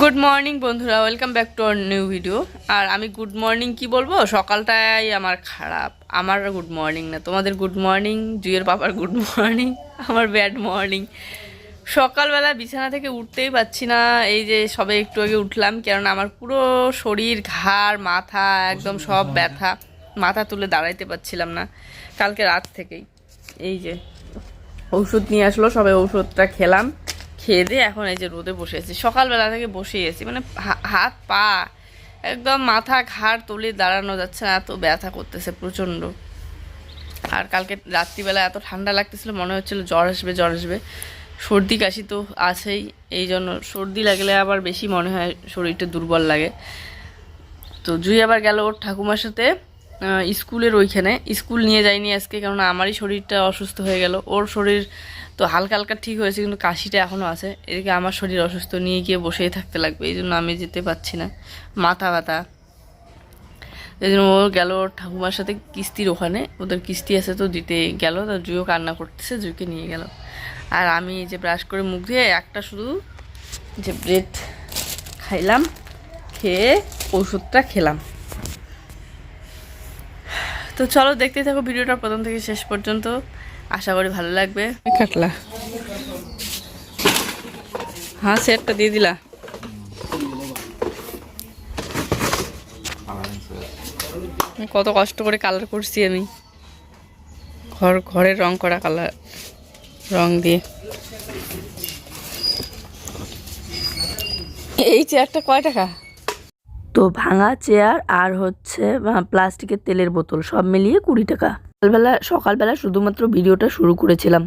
Good morning বন্ধুরা। Welcome back to our new video আর আমি good morning কি বলব? সকালটাই আমার খারাপ। আমার গুড মর্নিং না। তোমাদের গুড মর্নিং জুয়ের পাপার গুড মর্নিং আমার ব্যাড মর্নিং সকালবেলা বিছানা থেকে উঠতেই পারছি না। এই যে সবে একটু আগে উঠলাম, কেননা আমার পুরো শরীর, ঘাড়, মাথা একদম সব ব্যথা। মাথা তুলে দাঁড়াইতে পারছিলাম না কালকে রাত থেকেই। এই যে ওষুধ নিয়ে আসলো, সবে ওষুধটা খেলাম। খেয়ে দিয়ে এখন এই যে রোদে বসে আছি। সকালবেলা থেকে বসেই আছি। মানে হাত পা একদম মাথা ঘাড় তুলে দাঁড়ানো যাচ্ছে না, এত ব্যথা করতেছে প্রচণ্ড। আর কালকে রাত্রিবেলা এত ঠান্ডা লাগতেছিল, মনে হচ্ছিল জ্বর আসবে জ্বর আসবে। সর্দি কাশি তো আছেই, এই জন্য সর্দি লাগলে আবার বেশি মনে হয় শরীরটা দুর্বল লাগে। তো জুই আবার গেল ওর ঠাকুমার সাথে। স্কুলের ওইখানে। স্কুল নিয়ে যায়নি আজকে কেননা আমারই শরীরটা অসুস্থ হয়ে গেল। ওর শরীর তো হালকা হালকা ঠিক হয়েছে, কিন্তু কাশিটা এখনও আছে। এদিকে আমার শরীর অসুস্থ, নিয়ে গিয়ে বসেই থাকতে লাগবে, এই জন্য আমি যেতে পারছি না। মাথা ব্যথা। এই জন্য ও গেল ওর ঠাকুমার সাথে কিস্তির ওখানে। ওদের কিস্তি আছে তো দিতে গেল, তো জুইও কান্না করতেছে, জুইকে নিয়ে গেল। আর আমি যে ব্রাশ করে মুখ ধুয়ে একটা শুধু যে ব্রেড খাইলাম, খেয়ে ওষুধটা খেলাম। তো চলো দেখতে থাকো ভিডিওটা প্রথম থেকে শেষ পর্যন্ত। আশা করি ভালো লাগবে। কাটলা হ্যাঁ সেটটা দিয়ে দিলা। কত কষ্ট করে কালার করছি আমি। ঘর, ঘরের রং করা কালার, রং দিয়ে। এই চেয়ারটা কয় টাকা? তো ভাঙা চেয়ার আর হচ্ছে প্লাস্টিকের তেলের বোতল সব মিলিয়ে কুড়ি টাকা সকালবেলা সকালবেলা শুধুমাত্র ভিডিওটা শুরু করেছিলাম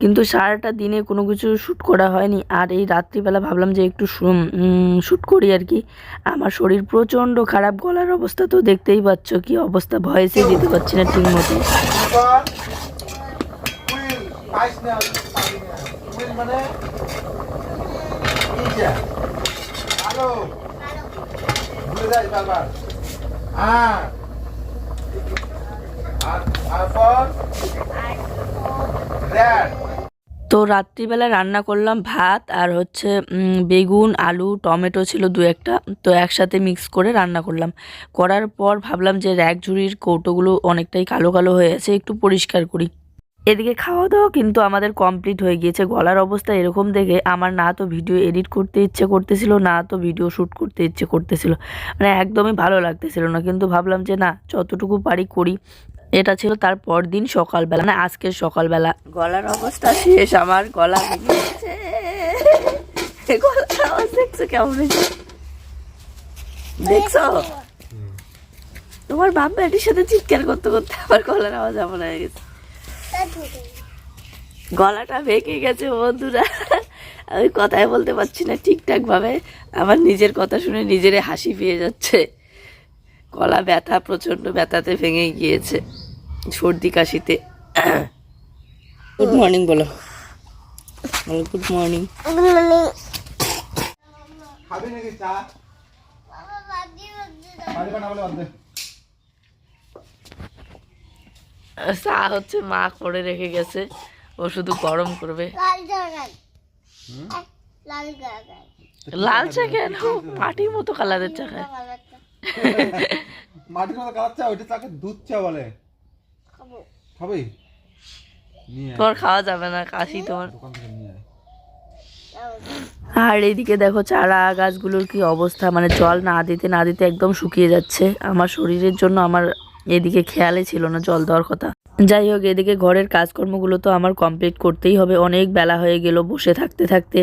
কিন্তু সারাটা দিনে কোনো কিছু শ্যুট করা হয়নি আর এই রাত্রিবেলা ভাবলাম যে একটু শ্যুট করি আর কি আমার শরীর প্রচণ্ড খারাপ গলার অবস্থা তো দেখতেই পাচ্ছ কি অবস্থা ভয়েসে দিতে পারছি না ঠিক মতো মানে ইজা হ্যালো ভুলে যাই বারবার হ্যাঁ তো রাত্রিবেলা রান্না করলাম ভাত আর হচ্ছে বেগুন, আলু, টমেটো ছিল দু একটা। তো একসাথে মিক্স করে রান্না করলাম। করার পর ভাবলাম যে র্যাক ঝুড়ির কৌটোগুলো অনেকটাই কালো কালো হয়ে আছে, একটু পরিষ্কার করি। এদিকে খাওয়া দাওয়া কিন্তু আমাদের কমপ্লিট হয়ে গিয়েছে। গলার অবস্থা এরকম দেখে আমার না তো ভিডিও এডিট করতে ইচ্ছে করতেছিল না তো ভিডিও শ্যুট করতে ইচ্ছে করতেছিল। মানে একদমই ভালো লাগতেছিল না কিন্তু ভাবলাম যে না যতটুকু পারি করি। এটা ছিল তার পর দিন সকালবেলা না আজকের সকালবেলা। গলার অবস্থা শেষ আমার গলা গলার আওয়াজ দেখছ কেমন দেখছ? তোমার বাপ ব্যাটির সাথে চিৎকার করতে করতে আমার গলার আওয়াজ এমন হয়ে গেছে। গলাটা ভেঙে গেছে বন্ধুরা। আমি কথাই বলতে পারছি না ঠিকঠাক ভাবে আমার নিজের কথা শুনে নিজেরে হাসি পেয়ে যাচ্ছে। গলা ব্যথা প্রচণ্ড ব্যথাতে ভেঙে গিয়েছে সর্দি কাশিতে। গুড মর্নিং বলো। বলো গুড মর্নিং খাবি নাকি চা বাড়ি বানা বলে বাদ দে চা হচ্ছে মা করে রেখে গেছে। ও শুধু গরম করবে। লাল চা কেন মাটির মতো কালারের চা খায়। মাটির মতো কালার চা ওইটা চাকে দুধ চা বলে। খাব। নিয়ে খাওয়া যাবে না কাশি তোমার। আর এদিকে দেখো চারা গাছগুলোর কি অবস্থা মানে জল না দিতে না দিতে একদম শুকিয়ে যাচ্ছে। আমার শরীরের জন্য আমার এদিকে খেয়ালে ছিল না জল দেওয়ার কথা। যাই হোক, এদিকে ঘরের কাজকর্মগুলো তো আমার কমপ্লিট করতেই হবে। অনেক বেলা হয়ে গেল, বসে থাকতে থাকতে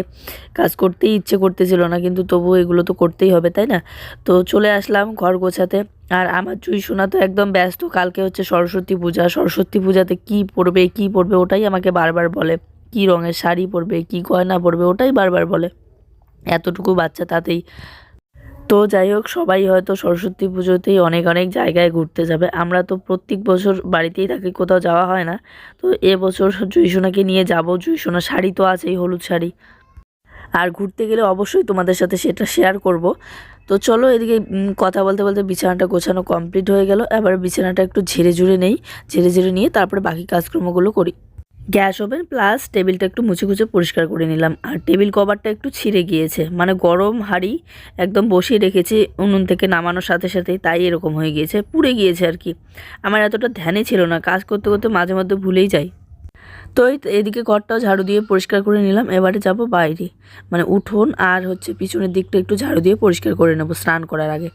কাজ করতেই ইচ্ছে করতেছিল না, কিন্তু তবুও এগুলো তো করতেই হবে, তাই না? তো চলে আসলাম ঘর গোছাতে। আর আমার চুই শোনা তো একদম ব্যস্ত। কালকে হচ্ছে সরস্বতী পূজা। সরস্বতী পূজাতে কি পরবে কি পরবে ওটাই আমাকে বারবার বলে। কি রঙের শাড়ি পরবে, কি গয়না পরবে, ওটাই বারবার বলে। এতটুকু বাচ্চা তাতেই। তো যাই হোক, সবাই হয়তো সরস্বতী পুজোতেই অনেক অনেক জায়গায় ঘুরতে যাবে। আমরা তো প্রত্যেক বছর বাড়িতেই থাকি, কোথাও যাওয়া হয় না। তো এবছর জুইসোনাকে নিয়ে যাব। জুইসোনা শাড়ি তো আছেই, হলুদ শাড়ি। আর ঘুরতে গেলে অবশ্যই তোমাদের সাথে সেটা শেয়ার করব। তো চলো এদিকে কথা বলতে বলতে বিছানাটা গোছানো কমপ্লিট হয়ে গেল। এবার বিছানাটা একটু ঝেড়ে ঝুড়ে নেই। ঝেড়ে ঝেড়ে নিয়ে তারপরে বাকি কাজকর্মগুলো করি। গ্যাস ওভেন প্লাস টেবিলটা একটু মুছে মুছে পরিষ্কার করে নিলাম। আর টেবিল কভারটা একটু ছিঁড়ে গিয়েছে। মানে গরম হাঁড়ি একদম বসিয়ে রেখেছি উনুন থেকে নামানোর সাথে সাথে, তাই এরকম হয়ে গিয়েছে, পুড়ে গিয়েছে আর কি। আমার এতটা ধ্যানে ছিল না, কাজ করতে করতে মাঝে মধ্যে ভুলেই যাই। তো এই এদিকে ঘরটাও ঝাড়ু দিয়ে পরিষ্কার করে নিলাম, এবারে যাব বাইরে। মানে উঠোন আর হচ্ছে পিছনের দিকটা একটু ঝাড়ু দিয়ে পরিষ্কার করে নেব, স্নান করার আগে।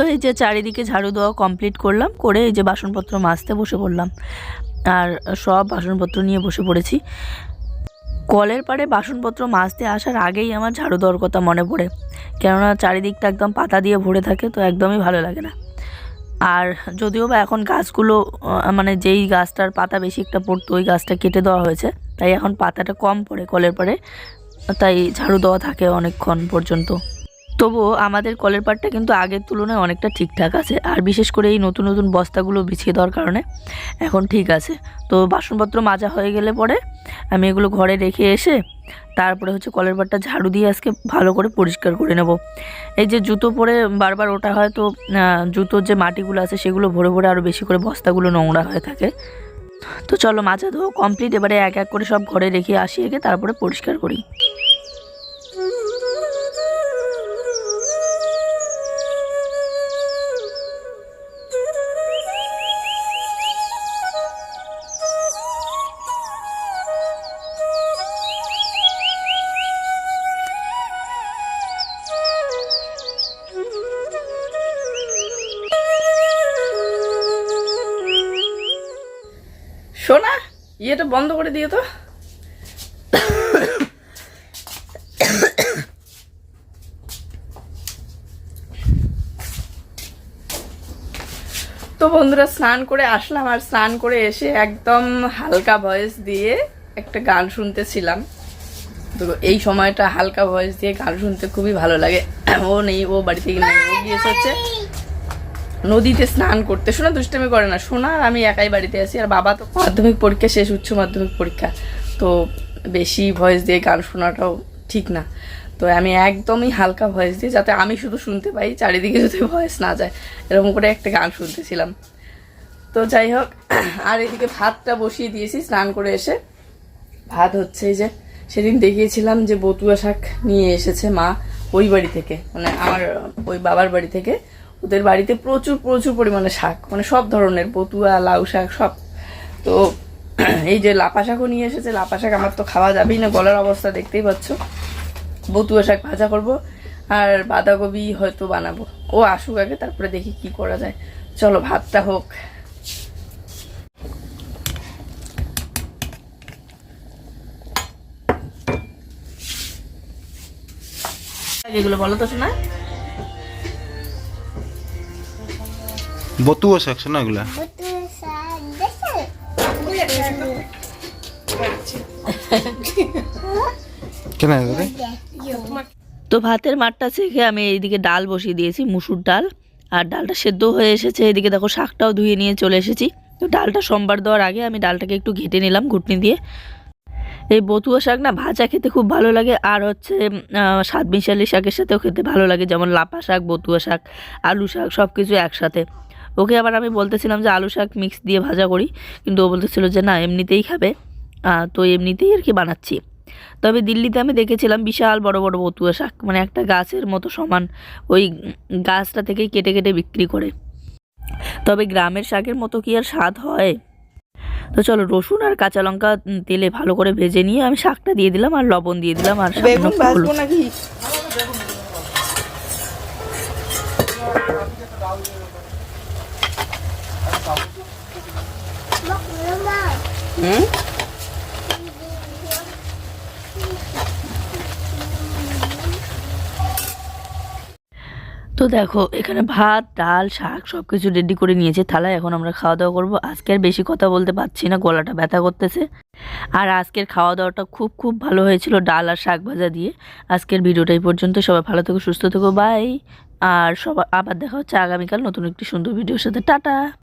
তো এই যে চারিদিকে ঝাড়ু দেওয়া কমপ্লিট করলাম, করে এই যে বাসনপত্র মাজতে বসে পড়লাম। আর সব বাসনপত্র নিয়ে বসে পড়েছি। কলের পাড়ে বাসনপত্র মাজতে আসার আগেই আমার ঝাড়ু দেওয়ার কথা মনে পড়ে। কেননা চারিদিকটা একদম পাতা দিয়ে ভরে থাকে, তো একদমই ভালো লাগে না। আর যদিও বা এখন গাছগুলো মানে যেই গাছটার পাতা বেশি একটা পড়তো, ওই গাছটা কেটে দেওয়া হয়েছে। তাই এখন পাতাটা কম পড়ে কলের পাড়ে, তাই ঝাড়ু দেওয়া থাকে অনেকক্ষণ পর্যন্ত। তবুও আমাদের কলের পাড়টা কিন্তু আগের তুলনায় অনেকটা ঠিকঠাক আছে। আর বিশেষ করে এই নতুন নতুন বস্তাগুলো বিছিয়ে দেওয়ার কারণে এখন ঠিক আছে। তো বাসনপত্র মাজা হয়ে গেলে পরে আমি এগুলো ঘরে রেখে এসে তারপরে হচ্ছে কলের পাড়টা ঝাড়ু দিয়ে আজকে ভালো করে পরিষ্কার করে নেব। এই যে জুতো পরে বারবার ওটা হয়তো জুতোর যে মাটিগুলো আছে সেগুলো ভরে ভরে আরও বেশি করে বস্তাগুলো নোংরা হয়ে থাকে। তো চলো মাজা ধোয়া কমপ্লিট এবারে এক এক করে সব ঘরে রেখে আসি এগে তারপরে পরিষ্কার করি। ইয়েটা বন্ধ করে দিও তো। তো বন্ধুরা, স্নান করে আসলাম আর স্নান করে এসে একদম হালকা ভয়েস দিয়ে একটা গান শুনতেছিলাম। তো এই সময়টা হালকা ভয়েস দিয়ে গান শুনতে খুবই ভালো লাগে। ও নেই, ও বাড়ি থেকে নেই, ও গিয়েছে হচ্ছে নদীতে স্নান করতে। শোনা দুষ্টামি করে না। শোনা আর আমি একাই বাড়িতে আছি। আর বাবা তো মাধ্যমিক পরীক্ষা শেষ, উচ্চ মাধ্যমিক পরীক্ষা। তো বেশি ভয়েস দিয়ে গান শোনাটাও ঠিক না। তো আমি একদমই হালকা ভয়েস দিয়ে, যাতে আমি শুধু শুনতে পাই, চারিদিকে যাতে ভয়েস না যায়। এরকম করে একটা গান শুনতেছিলাম। তো যাই হোক, আর এদিকে ভাতটা বসিয়ে দিয়েছি, স্নান করে এসে। ভাত হচ্ছে যে, সেদিন দেখিয়েছিলাম যে বতুয়া শাক নিয়ে এসেছে মা ওই বাড়ি থেকে মানে আমার ওই বাবার বাড়ি থেকে। ওদের বাড়িতে প্রচুর প্রচুর পরিমাণে শাক মানে সব ধরনের, বতুয়া, লাউ শাক, সব। তো এই যে লাপা শাকও নিয়ে এসেছে, লাপা শাক আমার তো খাওয়া যাবেই না, গলার অবস্থা দেখতেই পাচ্ছ। বতুয়া শাক ভাজা করব, আর বাঁধাকপি হয়তো বানাবো। ও আসুক আগে, তারপরে দেখি কি করা যায়। চলো, ভাতটা হোক। এগুলো বলো তো শোনা। বতুয়া শাক না এগুলা। কেন তো ভাতের মাঠটা শেখে আমি এইদিকে ডাল বসিয়ে দিয়েছি, মুসুর ডাল। আর ডালটা সেদ্ধ হয়ে এসেছে, এদিকে দেখো শাকটাও ধুয়ে নিয়ে চলে এসেছি। তো ডালটা সোমবার দেওয়ার আগে আমি ডালটাকে একটু ঘেটে নিলাম ঘুটনি দিয়ে। এই বতুয়া শাক না ভাজা খেতে খুব ভালো লাগে, আর হচ্ছে স্বাদ মিশালি শাকের সাথেও খেতে ভালো লাগে, যেমন লাপা শাক, বতুয়া শাক, আলু শাক সব কিছু একসাথে। ওকে আবার আমি বলতেছিলাম যে আলু শাক মিক্স দিয়ে ভাজা করি কিন্তু ও বলতেছিল যে না এমনিতেই খাবে। তো এমনিতেই আর কি বানাচ্ছি। তবে দিল্লিতে আমি দেখেছিলাম বিশাল বড় বড় বতুয়া শাক মানে একটা গাছের মতো সমান ওই গাছটা থেকেই কেটে কেটে বিক্রি করে। তবে গ্রামের শাকের মতো কি আর স্বাদ হয়? তো চলো রসুন আর কাঁচা লঙ্কা তেলে ভালো করে ভেজে নিয়ে আমি শাকটা দিয়ে দিলাম আর লবণ দিয়ে দিলাম আর। নাকি? তো দেখো, এখানে ভাত, ডাল, শাক সব কিছু রেডি করে নিয়েছে। থালায় এখন আমরা খাওয়া দাওয়া করব। আজকে আর বেশি কথা বলতে পারছি না, গলাটা ব্যথা করতেছে। আর আজকের খাওয়া দাওয়াটা খুব খুব ভালো হয়েছিল ডাল আর শাক ভাজা দিয়ে। আজকের ভিডিওটা এই পর্যন্ত। সবাই ভালো থেকো, সুস্থ থেকো বাই আর সবার আবার দেখা হচ্ছে আগামীকাল নতুন একটি সুন্দর ভিডিওর সাথে। টাটা!